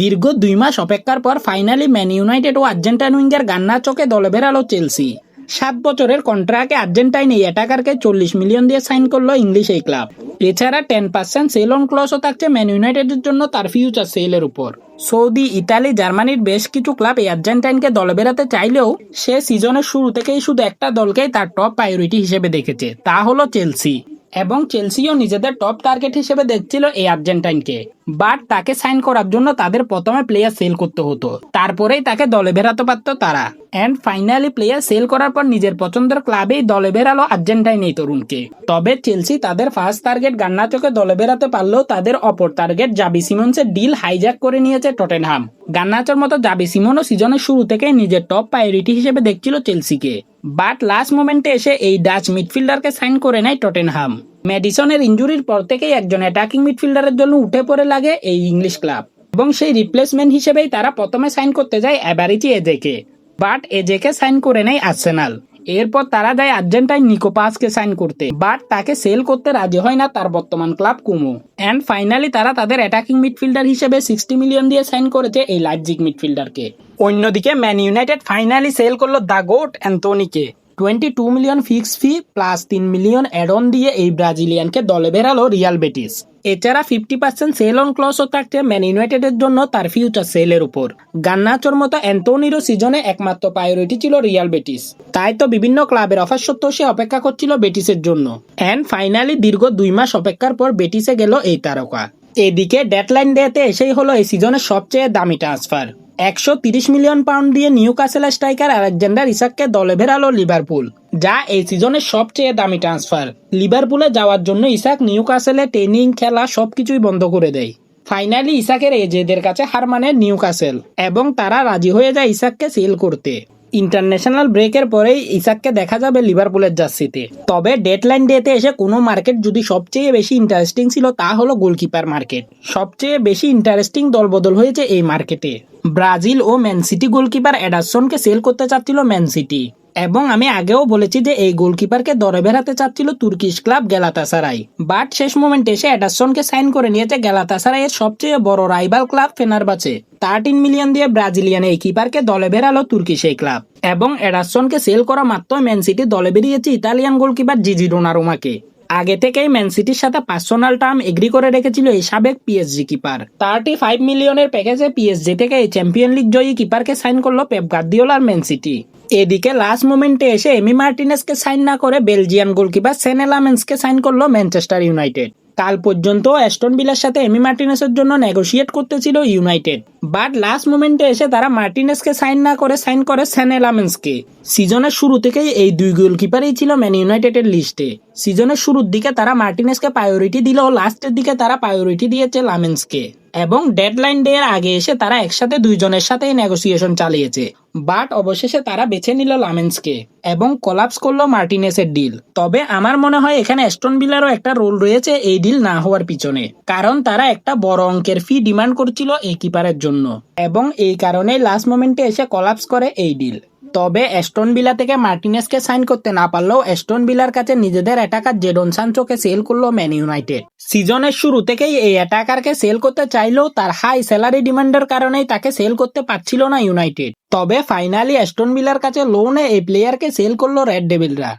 দীর্ঘ দুই মাস অপেক্ষার পর ফাইনালি ম্যান ইউনাইটেড ও আর্জেন্টাইন উইঙ্গের গান্না চোখে দলে বেরালো চেলসি সাত বছরের কন্ট্রাক্টে আর্জেন্টাইন এই অ্যাটাকারকে চল্লিশ মিলিয়ন দিয়ে সাইন করল ইংলিশ এই ক্লাব এছাড়া টেন পার্সেন্ট সেল অন ক্লসও থাকছে ম্যান ইউনাইটেডের জন্য তার ফিউচার সেলের উপর। সৌদি, ইতালি, জার্মানির বেশ কিছু ক্লাব এই আর্জেন্টাইনকে দলে বেরাতে চাইলেও সে সিজনের শুরু থেকেই শুধু একটা দলকেই তার টপ প্রায়োরিটি হিসেবে দেখেছে, তা হলো চেলসি এবং চেলসিও নিজেদের টপ টার্গেট হিসেবে দেখছিল এই আর্জেন্টাইনকে। বাট তাকে সাইন করার জন্য তাদের প্রথমে প্লেয়ার সেল করতে হতো। তারপরেই তাকে দলে বেরাতে পারত তারা। অ্যান্ড ফাইনালি প্লেয়ার সেল করার পর নিজের পছন্দের ক্লাবেই দলে বেরালো আর্জেন্টাইন এই তরুণকে। তবে চেলসি তাদের ফার্স্ট টার্গেট গান্নাচোকে দলে বেরাতে পারলেও তাদের অপর টার্গেট জাবি সিমন্সের ডিল হাইজ্যাক করে নিয়েছে টটেনহাম গান্নাচোর মতো জাবি সিমনও সিজনের শুরু থেকে নিজের টপ প্রায়োরিটি হিসেবে দেখছিল চেলসিকে বাট লাস্ট মোমেন্টে এসে এই ডাচ মিডফিল্ডারকে সাইন করে নেয় টটেনহাম ম্যাডিসনের ইঞ্জুরির পর থেকেই একজন অ্যাটাকিং মিডফিল্ডারের জন্য উঠে পড়ে লাগে এই ইংলিশ ক্লাব এবং সেই রিপ্লেসমেন্ট হিসেবেই তারা প্রথমে সাইন করতে যায় অ্যাবারিচি এজেকে বাট এজেকে সাইন করে নেয় আর্সেনাল এরপর তারা যায় আর্জেন্টাইন নিকোপাসকে সাইন করতে। বাট তাকে সেল করতে রাজি হয় না তার বর্তমান ক্লাব কুমো। অ্যান্ড ফাইনালি তারা তাদের অ্যাটাকিং মিডফিল্ডার হিসেবে সিক্সটি মিলিয়ন দিয়ে সাইন করেছে এই লাইপজিগ মিডফিল্ডারকে অন্যদিকে ম্যান ইউনাইটেড ফাইনালি সেল করল the goat অ্যান্থনিকে twenty two million fix fee plus তিন মিলিয়ন অ্যাড অন দিয়ে এই ব্রাজিলিয়ানকে দলে বেরালো রিয়াল বেটিস এছাড়া ফিফটি পার্সেন্ট সেল অন ক্লসও থাকছে ম্যান ইউনাইটেডের জন্য তার ফিউচার সেলের উপর। গান্নাচোর মতো অ্যান্থনিরও সিজনে একমাত্র প্রায়োরিটি ছিল রিয়াল বেটিস তাই তো বিভিন্ন ক্লাবের অফার সত্ত্বেও সে অপেক্ষা করছিল বেটিসের জন্য। অ্যান্ড ফাইনালি দীর্ঘ দুই মাস অপেক্ষার পর বেটিসে গেল এই তারকা। এদিকে ডেডলাইন ডেতে এসেই হলো এই সিজনের সবচেয়ে দামি ট্রান্সফার একশো মিলিয়ন পাউন্ড দিয়ে নিউ কাসেল স্ট্রাইকার আলেকজান্ডার ইসাককে দলে ভেরালো লিভারপুল, যা এই সিজনের সবচেয়ে দামি ট্রান্সফার। লিভারপুলে যাওয়ার জন্য ইসাক নিউ কাসেলে ট্রেনিং, খেলা সবকিছুই বন্ধ করে দেয়। ফাইনালি ইসাকের এজেদের কাছে হার মানে নিউ কাসেল এবং তারা রাজি হয়ে যায় ইসাককে সেল করতে। ইন্টারন্যাশনাল ব্রেকের পরেই ইসাককে দেখা যাবে লিভারপুলের জার্সিতে তবে ডেডলাইন ডেতে এসে কোনো মার্কেট যদি সবচেয়ে বেশি ইন্টারেস্টিং ছিল, তা হলো গোলকিপার মার্কেট সবচেয়ে বেশি ইন্টারেস্টিং দলবদল হয়েছে এই মার্কেটে ব্রাজিল ও ম্যান সিটি গোলকিপার অ্যাডারসনকে সেল করতে চাচ্ছিল ম্যান সিটি এবং আমি আগেও বলেছি যে এই গোলকিপারকে দরে বেড়াতে চাচ্ছিল তুর্কিশ ক্লাব গেলাতাসারাই বাট শেষ মোমেন্টে এসে অ্যাডারসনকে সাইন করে নিয়েছে গ্যালাতাসারাই এর সবচেয়ে বড় rival club Fener Fenerbahce. Thirteen million দিয়ে ব্রাজিলিয়ান এই কিপারকে দলে বেড়ালো তুর্কি সেই ক্লাব। এবং এডারসনকে সেল করা মাত্র ম্যান সিটি দলে বেরিয়েছে ইতালিয়ান গোলকিপার জিজি ডোনারুমাকে আগে থেকেই ম্যান সিটির সাথে পার্সোনাল টার্ম এগ্রি করে রেখেছিল এই সাবেক পিএসজি কিপার থার্টি ফাইভ মিলিয়নের প্যাকেজে পিএসজি থেকে এই চ্যাম্পিয়ন লিগ জয়ী কিপারকে সাইন করল পেপ গার্দিওলার ম্যান সিটি এদিকে লাস্ট মোমেন্টে এসে এমি মার্টিনেসকে সাইন না করে বেলজিয়ান গোলকিপার সেনেলামেন্সকে সাইন করল ম্যানচেস্টার ইউনাইটেড কাল পর্যন্ত অ্যাস্টন বিলার সাথে এমি মার্টিনেসের জন্য নেগোসিয়েট করতেছিল ইউনাইটেড। বাট লাস্ট মোমেন্টে এসে তারা মার্টিনেসকে সাইন না করে সাইন করে সেনেলামেন্সকে সিজনের শুরু থেকেই এই দুই গোলকিপারই ছিল ম্যান ইউনাইটেডের লিস্টে সিজনের শুরুর দিকে তারা মার্টিনেসকে প্রায়োরিটি দিলেও লাস্টের দিকে তারা প্রায়োরিটি দিয়েছে লামেন্সকে। এবং ডেডলাইন ডে এর আগে এসে তারা একসাথে দুইজনের সাথে নেগোসিয়েশন চালিয়েছে। বাট অবশেষে তারা বেছে নিল লামেন্সকে এবং কলাপস করল মার্টিনেসের ডিল তবে আমার মনে হয় এখানে অ্যাস্টন বিলারও একটা রোল রয়েছে এই ডিল না হওয়ার পিছনে। কারণ তারা একটা বড় অঙ্কের ফি ডিমান্ড করছিল এই কিপারের জন্য। এবং এই কারণে লাস্ট মোমেন্টে এসে কলাপস করে এই ডিল তবে অ্যাস্টন বিলা থেকে মার্টিনেসকে সাইন করতে না পারলেও অ্যাস্টন বিলার কাছে নিজেদের অ্যাটাকার জেডন সানচোকে সেল করল ম্যান ইউনাইটেড। সিজনের শুরু থেকেই এই অ্যাটাকারকে সেল করতে চাইলেও তার হাই স্যালারি ডিমান্ডের কারণেই তাকে সেল করতে পারছিল না ইউনাইটেড। তবে ফাইনালি অ্যাস্টন বিলার কাছে লোনে এই প্লেয়ারকে সেল করল রেড ডেভিলরা।